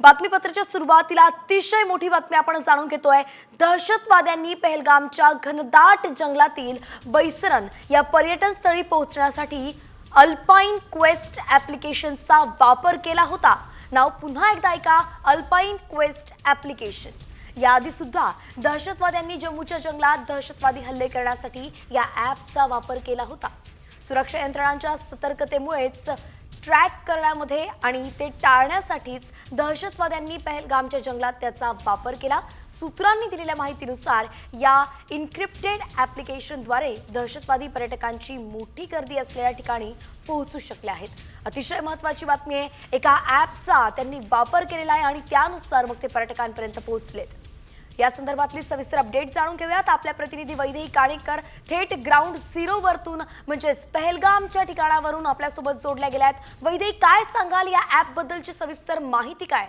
बातमीपत्राच्या सुरुवातीला अतिशय मोठी बातमी आपण जाणून घेतोय. दहशतवाद्यांनी पहलगामच्या घनदाट जंगलातील बैसरन या पर्यटन स्थळी पोहोचण्यासाठी अल्पाईन क्वेस्ट ऍप्लिकेशनचा वापर केला होता. नाव पुन्हा एकदा ऐका अल्पाईन क्वेस्ट ऍप्लिकेशन याआधी सुद्धा दहशतवाद्यांनी जम्मूच्या जंगलात दहशतवादी हल्ले करण्यासाठी या ॲपचा वापर केला होता. सुरक्षा यंत्रणांच्या सतर्कतेमुळेच ट्रॅक करण्यामध्ये आणि ते टाळण्यासाठीच दहशतवाद्यांनी पहलगामच्या जंगलात त्याचा वापर केला. सूत्रांनी दिलेल्या माहितीनुसार या इन्क्रिप्टेड ॲप्लिकेशनद्वारे दहशतवादी पर्यटकांची मोठी गर्दी असलेल्या ठिकाणी पोहोचू शकले आहेत. अतिशय महत्त्वाची बातमी आहे एका ॲपचा त्यांनी वापर केलेला आहे आणि त्यानुसार मग ते पर्यटकांपर्यंत पोहोचलेत. या संदर्भातली सविस्तर अपडेट जाणून घेऊयात. आपल्या प्रतिनिधी वैदेही काणेकर थेट ग्राउंड झिरो वरतून म्हणजेच पहलगामच्या ठिकाणावरून आपल्यासोबत जोडल्या गेल्या आहेत वैदेही काय सांगाल या ऍप बद्दलची सविस्तर माहिती काय?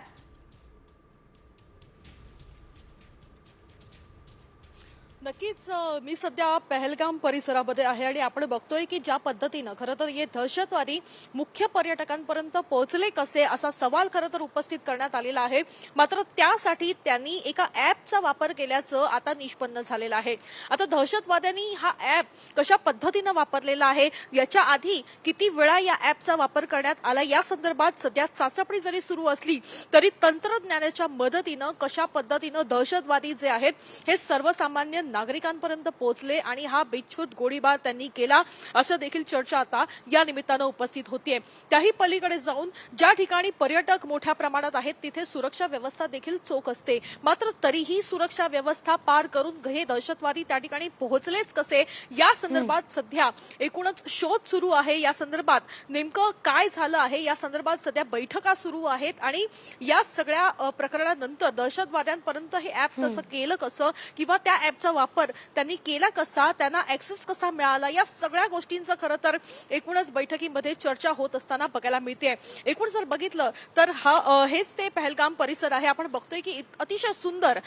नक्कीच मी सध्या पहलगाम परिसरामध्ये आहे आणि आपण बघतोय की ज्या पद्धतीनं खरं तर हे दहशतवादी मुख्य पर्यटकांपर्यंत पोहोचले कसे असा सवाल खरं तर उपस्थित करण्यात आलेला आहे. मात्र त्यासाठी त्यांनी एका ॲपचा वापर केल्याचं आता निष्पन्न झालेलं आहे. आता दहशतवाद्यांनी हा ॲप कशा पद्धतीनं वापरलेला आहे? याच्या आधी किती वेळा या ॲपचा वापर करण्यात आला? या संदर्भात सध्या चाचपणी जरी सुरू असली तरी तंत्रज्ञानाच्या मदतीनं कशा पद्धतीनं दहशतवादी जे आहेत हे सर्वसामान्य नागरिकांपर्यंत पोहोचले आणि हा बेछूट गोळीबार त्यांनी केला असं देखील चर्चा आता या निमित्तानं उपस्थित होतीये. त्याही पलीकडे जाऊन ज्या ठिकाणी पर्यटक मोठ्या प्रमाणात आहेत तिथे सुरक्षा व्यवस्था देखील चोख असते. मात्र तरीही सुरक्षा व्यवस्था पार करून हे दहशतवादी त्या ठिकाणी पोहोचलेच कसे? या संदर्भात सध्या एकूणच शोध सुरू आहे. या संदर्भात नेमकं काय झालं आहे? या संदर्भात सध्या बैठका सुरू आहेत आणि या सगळ्या प्रकरणानंतर दहशतवाद्यांपर्यंत हे ऍप तसं केलं कसं? किंवा त्या ऍपचा वापर त्यांनी केला कसा त्यांना ऍक्सेस कसा मिळाला या सगळ्या गोष्टींचं खरं तर एकूणच बैठकीमध्ये चर्चा होत असताना बघायला मिळते. एकूण जर बघितलं तर हा हेच ते पहलगाम परिसर आहे. आपण बघतोय की अतिशय सुंदर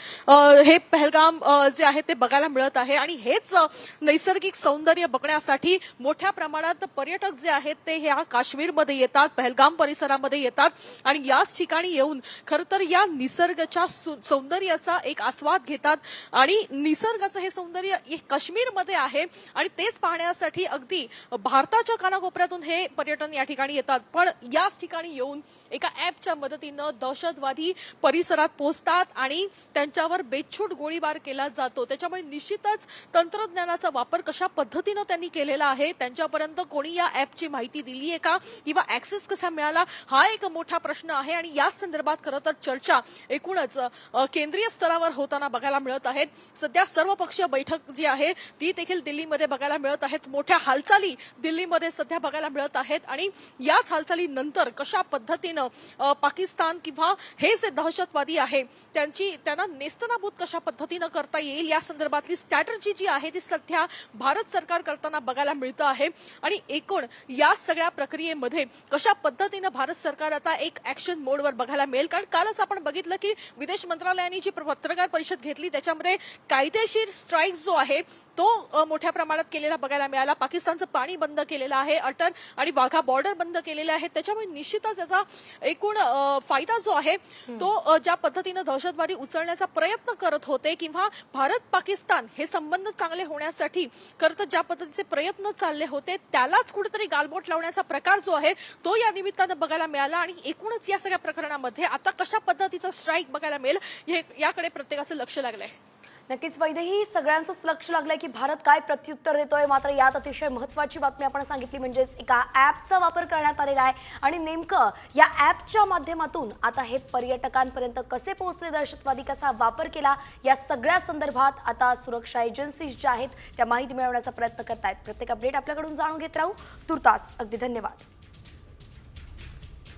हे पहलगाम जे आहे ते बघायला मिळत आहे. आणि हेच नैसर्गिक सौंदर्य बघण्यासाठी मोठ्या प्रमाणात पर्यटक जे आहेत ते ह्या काश्मीरमध्ये येतात पहलगाम परिसरामध्ये येतात. आणि याच ठिकाणी येऊन खरं तर या निसर्गाच्या सु- सौंदर्याचा एक आस्वाद घेतात. आणि निसर्ग निसर्गाचं हे सौंदर्य काश्मीरमध्ये आहे. आणि तेच पाहण्यासाठी अगदी भारताच्या कानाकोपऱ्यातून हे पर्यटन या ठिकाणी येतात. पण याच ठिकाणी येऊन एका ऍपच्या मदतीनं दहशतवादी परिसरात पोहोचतात आणि त्यांच्यावर बेछूट गोळीबार केला जातो. त्याच्यामुळे निश्चितच तंत्रज्ञानाचा वापर कशा पद्धतीनं त्यांनी केलेला आहे त्यांच्यापर्यंत कोणी या ऍपची माहिती दिली आहे का किंवा ऍक्सेस कसा मिळाला हा एक मोठा प्रश्न आहे. आणि याच संदर्भात खरं तर चर्चा एकूणच केंद्रीय स्तरावर होताना बघायला मिळत आहेत सध्या सर्व सर्वपक्षीय बैठक जी आहे ती देखील दिल्लीमध्ये बघायला मिळत आहेत. मोठ्या हालचाली दिल्लीमध्ये सध्या बघायला मिळत आहेत. आणि याच हालचालीनंतर कशा पद्धतीनं पाकिस्तान किंवा हे जे दहशतवादी आहे त्यांची त्यांना नेस्तनाबूत कशा पद्धतीनं करता येईल या संदर्भातली स्ट्रॅटर्जी जी आहे ती सध्या भारत सरकार करताना बघायला मिळतं आहे. आणि एकूण या सगळ्या प्रक्रियेमध्ये कशा पद्धतीनं भारत सरकार आता एक ऍक्शन मोडवर बघायला मिळेल? कारण कालच आपण बघितलं की विदेश मंत्रालयाने जी पत्रकार परिषद घेतली त्याच्यामध्ये कायदेशीर स्ट्राईक जो आहे तो मोठ्या प्रमाणात केलेला बघायला मिळाला. पाकिस्तानचं पाणी बंद केलेलं आहे अटल आणि वाघा बॉर्डर बंद केलेले आहे. त्याच्यामुळे निश्चितच याचा एकूण फायदा जो आहे तो ज्या पद्धतीनं दहशतवादी उचलण्याचा प्रयत्न करत होते किंवा भारत पाकिस्तान हे संबंध चांगले होण्यासाठी खरं तर ज्या पद्धतीचे प्रयत्न चालले होते त्यालाच कुठेतरी गालबोट लावण्याचा प्रकार जो आहे तो या निमित्तानं बघायला मिळाला आणि एकूणच या सगळ्या प्रकरणामध्ये आता कशा पद्धतीचा स्ट्राईक बघायला मिळेल हे याकडे प्रत्येकाचं लक्ष लागलंय. नक्कीच वैदेही सगळ्यांचंच लक्ष लागलंय की भारत काय प्रत्युत्तर देतोय. मात्र यात अतिशय महत्वाची बातमी आपण सांगितली म्हणजेच एका ॲपचा वापर करण्यात आलेला आहे. आणि नेमकं या ॲपच्या माध्यमातून आता हे पर्यटकांपर्यंत कसे पोहोचले? दहशतवादी कसा वापर केला? या सगळ्या संदर्भात आता सुरक्षा एजन्सीज ज्या आहेत त्या माहिती मिळवण्याचा प्रयत्न करत आहेत प्रत्येक अपडेट आपल्याकडून जाणून घेत राहू. तुर्तास अगदी धन्यवाद.